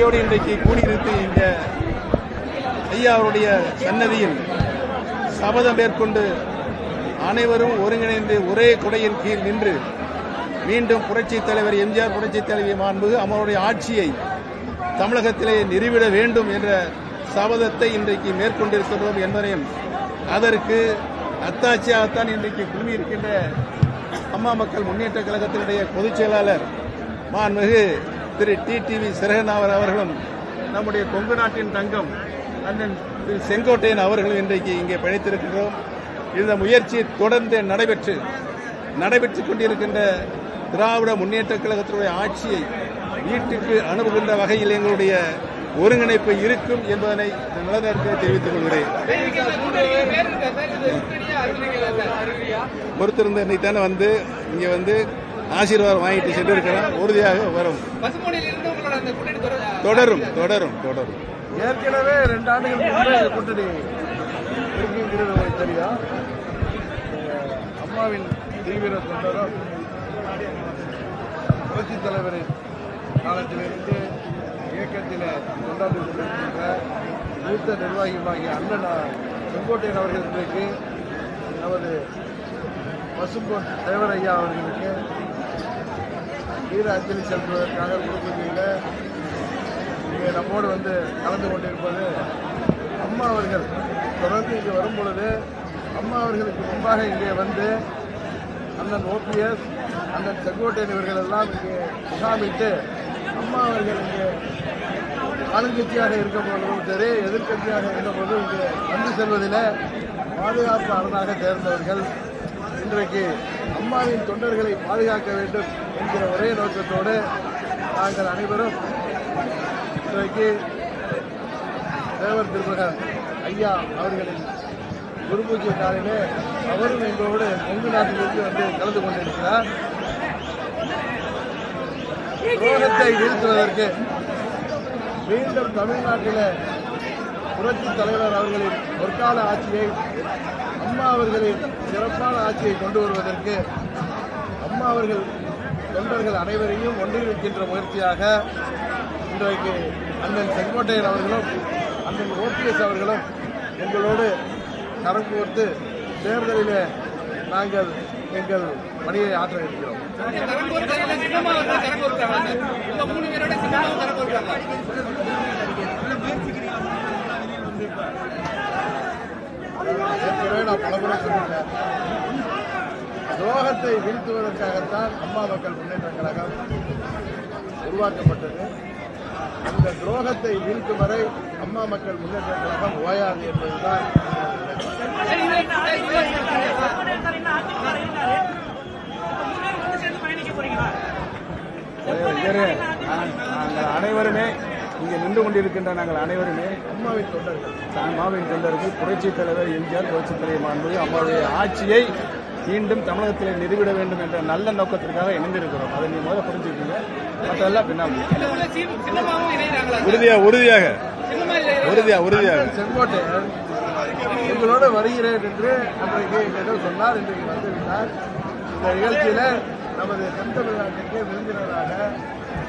நம்பிக்கையோடு இன்றைக்கு கூடியிருந்து இந்த ஐயா அவருடைய சன்னதியில் சபதம் மேற்கொண்டு அனைவரும் ஒருங்கிணைந்து ஒரே குடையின் கீழ் நின்று மீண்டும் புரட்சித் தலைவர் எம்ஜிஆர் புரட்சித் தலைவி மாண்பு அவருடைய ஆட்சியை தமிழகத்திலே நிறுவிட வேண்டும் என்ற சபதத்தை இன்றைக்கு மேற்கொண்டிருக்கிறோம் என்பதையும் அதற்கு அத்தாட்சியாகத்தான் இன்றைக்கு கூடியிருக்கின்ற அம்மா மக்கள் முன்னேற்ற கழகத்தினுடைய பொதுச் செயலாளர் மாண்புமிகு திரு டிடிவி சிறகனாவர் அவர்களும் நம்முடைய கொங்கு நாட்டின் தங்கம் அண்ணன் திரு செங்கோட்டையன் அவர்களும் இன்றைக்கு இங்கே பணித்திருக்கிறோம் இந்த முயற்சி தொடர்ந்து நடைபெற்று நடைபெற்றுக் கொண்டிருக்கின்ற திராவிட முன்னேற்ற கழகத்தினுடைய ஆட்சியை வீட்டுக்கு அனுப்புகின்ற வகையில் எங்களுடைய ஒருங்கிணைப்பு இருக்கும் என்பதனை இந்த தெரிவித்துக் கொள்கிறேன். ஒருத்தர் இன்னைக்கு தானே வந்து இங்கே வந்து ஆசீர்வாதம் வாங்கிட்டு சென்று உறுதியாக வரும். தொடரும் தொடரும் தொடரும். ஏற்கனவே ரெண்டு ஆண்டுகளுக்கு கூட்டணி தெரியும் அம்மாவின் தீவிர தொண்டரும் புரட்சி தலைவரின் காலத்திலிருந்து இயக்கத்தில் கொண்டாடி கொண்டிருக்கின்ற மூத்த நிர்வாகியுமாகிய அண்ணன் செங்கோட்டையன் அவர்களுக்கு நமது பசும்பொன் தேவரையா அவர்களுக்கு வீர அஞ்சலி செலுத்துவதற்காக குடும்பத்தில் இங்கே நம்மோடு வந்து கலந்து கொண்டிருப்பது அம்மா அவர்கள். தொடர்ந்து இங்கே வரும் பொழுது அம்மா அவர்களுக்கு முன்பாக இங்கே வந்து அண்ணன் ஓபிஎஸ் அண்ணன் செங்கோட்டையன் இவர்கள் எல்லாம் இங்கே முகாமிட்டு அம்மா அவர்கள் இங்கே ஆளுங்கட்சியாக இருக்க சரி எதிர்க்கட்சியாக இருந்தபோதும் இங்கே வந்து செல்வதில் பாதுகாப்பு அரணாக தேர்ந்தவர்கள். இன்றைக்கு அம்மாவின் தொண்டர்களை பாதுகாக்க வேண்டும் என்கிற ஒரே நோக்கத்தோடு நாங்கள் அனைவரும் இன்றைக்கு தேவர் திருமகன் ஐயா அவர்களின் குருபூஜை நாளிலே அவரும் எங்களோடு கொங்கு நாட்டிலிருந்து வந்து கலந்து கொண்டிருக்கிறார். ரோகத்தை வீழ்த்துவதற்கு மீண்டும் தமிழ்நாட்டில் புரட்சி தலைவர் அவர்களின் பொற்கால ஆட்சியை அம்மா அவர்களின் சிறப்பான ஆட்சியை கொண்டு வருவதற்கு அம்மா அவர்கள் தொண்டர்கள் அனைவரையும் ஒன்றிணைக்கின்ற முயற்சியாக இன்றைக்கு அண்ணன் செங்கோட்டையன் அவர்களும் அண்ணன் ஓபிஎஸ் அவர்களும் எங்களோடு கரம் கோர்த்து தேர்தலில் நாங்கள் எங்கள் பணியை ஆற்ற இருக்கிறோம் கரம் கோர்க்கறதுல சின்னமா வந்து கரம் கோர்க்கிறாங்க சார் உங்க மூணு பேரோட சின்னமாவும் கரம் கோர்க்கிறாங்க ஏற்கனவே நான் பலமுறை சொல்லிட்டேன். துரோகத்தை வீழ்த்துவதற்காகத்தான் அம்மா மக்கள் முன்னேற்ற கழகம் உருவாக்கப்பட்டது. அந்த துரோகத்தை வீழ்த்தும் வரை அம்மா மக்கள் முன்னேற்ற கழகம் ஓயாது என்பதுதான். நாங்கள் அனைவருமே இங்கே நின்று கொண்டிருக்கின்ற நாங்கள் அனைவருமே அம்மாவின் தொண்டர்கள். மாவின் தொண்டர்கள் புரட்சித் தலைவர் எம்ஜிஆர் புரட்சித் தலைவர் மாண்பு அம்மாவுடைய ஆட்சியை மீண்டும் தமிழகத்தில் நிறுவிட வேண்டும் என்ற நல்ல நோக்கத்திற்காக இணைந்திருக்கிறோம். அதை நீங்க முதல்ல புரிஞ்சுக்கீங்க. மற்றெல்லாம் பின்னாடி சார்? உறுதியாக. இல்ல உறுதியாக. உறுதியாக செங்கோட்டையன் எங்களோடு வருகிறேன் என்று அன்றைக்கு எங்களிடம் சொன்னார் இன்றைக்கு வந்துவிட்டார். இந்த நிகழ்ச்சியில நமது தென் தமிழ்நாட்டிற்கு விருந்தினராக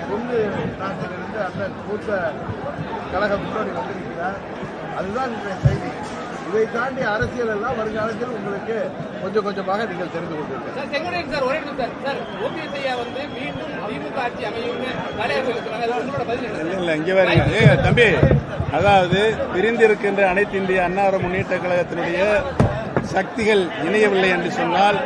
கொங்கு நாட்டிலிருந்து அண்ணன் மூத்த கழக முன்னோடி வந்திருக்கிறார். அதுதான் இன்றைய செய்தி. இதை தாண்டி அரசியல் எல்லாம் வருங்காலத்தில் உங்களுக்கு கொஞ்சம் கொஞ்சமாக நீங்கள் தெரிந்து கொண்டிருக்கிறீர்கள் சார் செங்கோட்டையன் சார் ஒரே நிமிஷம் சார். சார் ஓபிஎஸ் ஐயா வந்து மீண்டும் திமுக ஆட்சி அமையும்னு வேலையாக சொல்லிருக்காங்க அது உங்களோட பதில் என்ன சார்? இல்ல இல்ல இங்க ஏ தம்பி அதாவது பிரிந்திருக்கின்ற அனைத்து இந்திய அன்னார முன்னேற்ற கழகத்தினுடைய சக்திகள் இணையவில்லை என்று சொன்னால்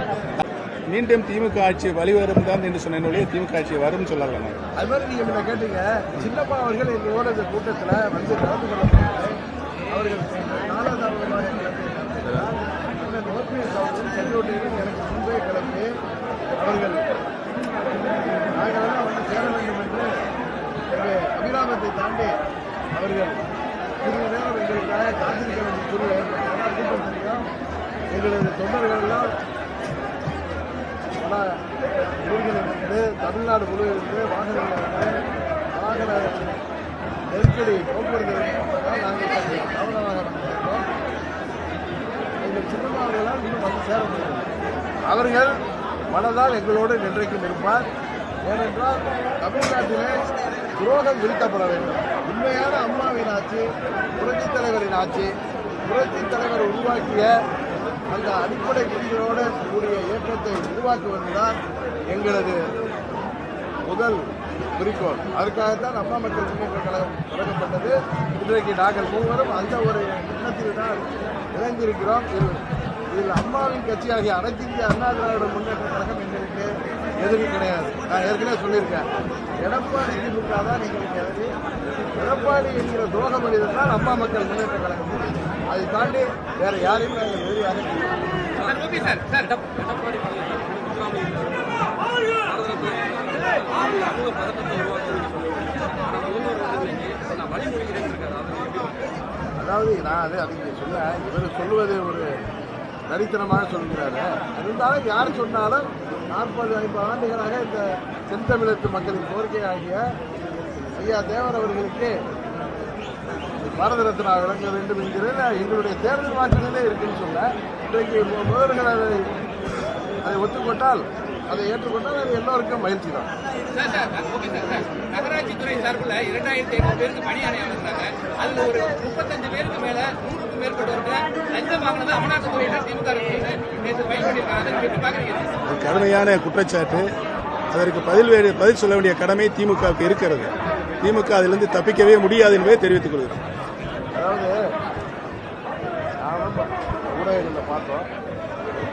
மீண்டும் திமுக ஆட்சி வழிவரும் தான் என்று சொன்ன திமுக ஆட்சி வரும் சொல்லல நான். அது மாதிரி நீங்க முன்ன கேட்டீங்க சின்னப்பா அவர்கள் எங்களோட இந்த கூட்டத்தில் வந்து கலந்து கொள்ளப்பட்டாங்க அவர்கள் காலதாமதமாக கிளம்பி நடத்தினார். எனக்கு முன்பே கலந்து அவர்கள் நாங்களெல்லாம் வந்து சேர வேண்டும் என்று எங்கள் அபிராமத்தை தாண்டி அவர்கள் சிறிது நேரம் எங்களுக்காக காத்திருக்க வேண்டிய சூழ்நிலை கூட்டம் எங்களது தொண்டர்கள் எல்லாம் தமிழ்நாடு முழுவதும் வாகனங்கள் வாகன நெருக்கடி போக்குவரத்து நாங்கள் கவனமாக தாமதமாக எங்கள் சின்னமாவர்களால் இன்னும் வந்து சேர முடியும் அவர்கள் மனதால் எங்களோடு நின்றைக்கும் இருப்பார். ஏனென்றால் தமிழ்நாட்டிலே துரோகம் நிறுத்தப்பட வேண்டும். உண்மையான அம்மாவின் ஆட்சி புரட்சித் தலைவரின் ஆட்சி புரட்சித் தலைவர் உருவாக்கிய அந்த அடிப்படை விதிகளோடு கூடிய இயக்கத்தை உருவாக்குவதுதான் எங்களது முதல் குறிக்கோள் அதுக்காகத்தான் அம்மா மக்கள் முன்னேற்ற கழகம் தொடங்கப்பட்டது இன்றைக்கு நாங்கள் மூவரும் அந்த ஒரு எண்ணத்தில் தான் இணைந்திருக்கிறோம் இதில் இதில் அம்மாவின் கட்சியாகிய அனைத்து இந்திய அண்ணா திராவிட முன்னேற்ற கழகம் எங்களுக்கு எதிர்ப்பு கிடையாது நான் ஏற்கனவே சொல்லியிருக்கேன் எடப்பாடி திமுக தான் எங்களுக்கு எதிரி எடப்பாடி என்கிற துரோக மனிதன் தான் அம்மா மக்கள் முன்னேற்ற கழகம் அதை தாண்டி வேற யாரையும் நாங்கள் எதிரியாக இல்லை. சார் அதாவது நான் அது அதுக்கு சொல்ல இவர் சொல்லுவது ஒரு தரித்திரமாக சொல்கிறாரு. இருந்தாலும் யார் சொன்னாலும் நாற்பது ஐம்பது ஆண்டுகளாக இந்த தென்தமிழத்து மக்களின் கோரிக்கையாகிய ஐயா தேவர் அவர்களுக்கு பாரத ரத்னா வழங்க வேண்டும் என்கிற எங்களுடைய தேர்தல் வாக்கிலே இருக்குன்னு சொல்ல இன்றைக்கு முதல்கள் அதை அதை ஒத்துக்கொண்டால் அதை ஏற்றுக்கொண்டால் அது எல்லோருக்கும் மகிழ்ச்சி தான். Sir sir okay sir sir. நகராட்சி துறை சார்பில் இரண்டாயிரத்தி ஐநூறு பேருக்கு பணி ஆணையம் வந்தாங்க அதுல ஒரு முப்பத்தஞ்சு பேருக்கு மேல நூறுக்கும் மேற்பட்டவர்கள் லஞ்சம் வாங்கினது அமலாக்கத்துறையினர் திமுக நேற்று கடுமையான குற்றச்சாட்டு. அதற்கு பதில் வேறு பதில் சொல்ல வேண்டிய கடமை திமுகவுக்கு இருக்கிறது. திமுக அதிலிருந்து தப்பிக்கவே முடியாது என்பதை தெரிவித்துக் கொள்கிறோம். அதாவது நானும் ஊடகங்களில் பார்த்தோம்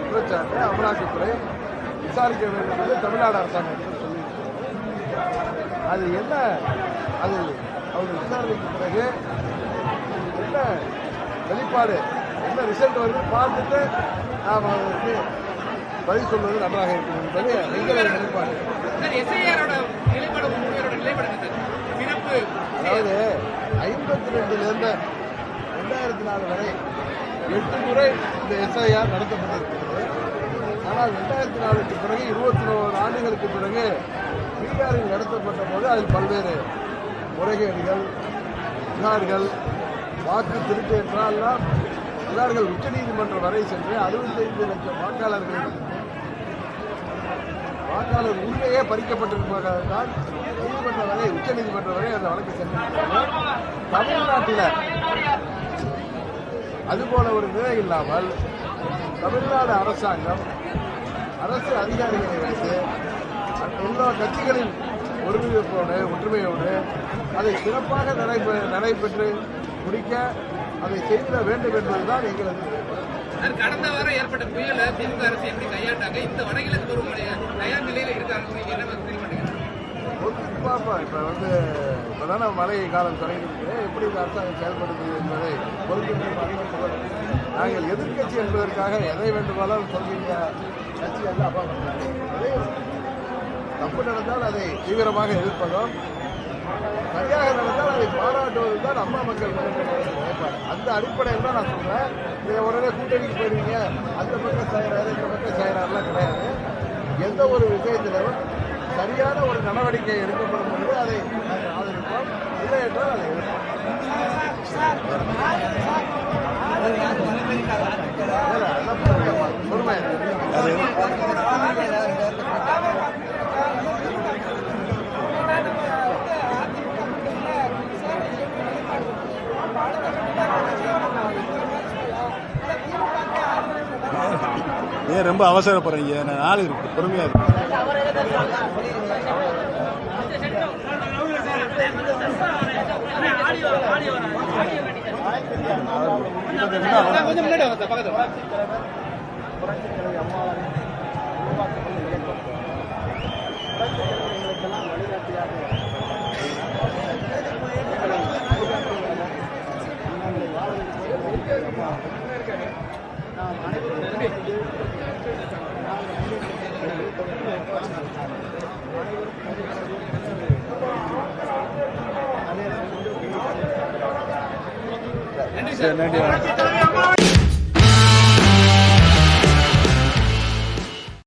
குற்றச்சாட்டு அமலாக்கத்துறை விசாரிக்க வேண்டும் என்று தமிழ்நாடு அரசாங்கத்தில் சொல்லியிருக்கிறது. அது என்ன? அது அவங்க விசாரணைக்கு பிறகு என்ன வெளிப்பாடு என்ன ரிசல்ட் வருது பார்த்துட்டு நாம் அதற்கு பதில் சொல்வது நன்றாக இருக்கும் என்பது எங்களது நிலைப்பாடு. அதாவது ஐம்பத்தி ரெண்டுலேருந்து ரெண்டாயிரத்தி நாலு வரை எட்டு முறை இந்த எஸ்ஐஆர் நடத்தப்பட்டிருக்கிறது. ஆனால் ரெண்டாயிரத்தி நாலுக்கு பிறகு இருபத்தி ஒன்பது ஆண்டுகளுக்கு பிறகு பீகாரில் நடத்தப்பட்ட போது அதில் பல்வேறு முறைகேடுகள் புகார்கள் வாக்கு திருட்டு என்றால்லாம் புகார்கள் உச்சநீதிமன்றம் வரை சென்று அறுபத்தைந்து லட்சம் வாக்காளர்கள் வாக்காளர் உரிமையே பறிக்கப்பட்டிருப்பதால் நீதிமன்றம் வரை உச்சநீதிமன்றம் வரை அந்த வழக்கு சென்றிருக்கிறது. தமிழ்நாட்டில் அதுபோல ஒரு நிலை இல்லாமல் தமிழ்நாடு அரசாங்கம் அரசு அதிகாரிகளை வைத்து எல்லா கட்சிகளின் ஒருங்கிணைப்போடு ஒற்றுமையோடு அதை சிறப்பாக நடைபெ நடைபெற்று முடிக்க அதை செய்திட வேண்டும் என்பதுதான் எங்களது கடந்த வாரம் ஏற்பட்ட புயலை திமுக அரசு எப்படி கையாண்டாங்க? இந்த வடகிழக்கு பருவமழை தயார் நிலையில இருக்காங்க பார்ப்போம் இப்போ வந்து இப்போதானே மழை காலம் தொடங்கியிருக்கு. எப்படி இந்த அரசாங்கம் செயல்படுது என்பதை அறிவிப்பவர் நாங்கள் எதிர்க்கட்சி என்பதற்காக எதை வேண்டுமானாலும் சொல்கின்ற கட்சி அல்ல அப்பா அதே தப்பு நடந்தால் அதை தீவிரமாக எதிர்ப்பதும். சரியாக நடந்தால் அதை பாராட்டுவது தான் அம்மா மக்கள் அந்த அடிப்படையில் தான் நான் சொல்றேன். நீங்க உடனே கூட்டணிக்கு போயிருவீங்க அந்த பக்கம் செய்யறாரு இந்த பக்கம் செய்யறாருலாம் கிடையாது. எந்த ஒரு விஷயத்திலும் சரியான ஒரு நடவடிக்கை எடுக்கப்படும் பொழுது அதை நாங்கள் ஆதரிப்போம். இல்லை என்றால் அதை எடுப்போம் இல்ல, ஏன் ரொம்ப அவசரப்படுறீங்க நான் ஆள் இருக்கு பொறுமையா இருக்கு கொஞ்சம் முன்னாடி பக்கத்துல புரட்சித்தலை அம்மாவின் உருவாக்கப்பட்ட இயக்கம் புரட்சித்தலைவர்களுக்கெல்லாம் வழிகாட்டியாக எங்களை வழிகாட்டுவதில் எங்களை வாழ வைப்பதில் அம்மா நாம் அனைவரும் நன்றி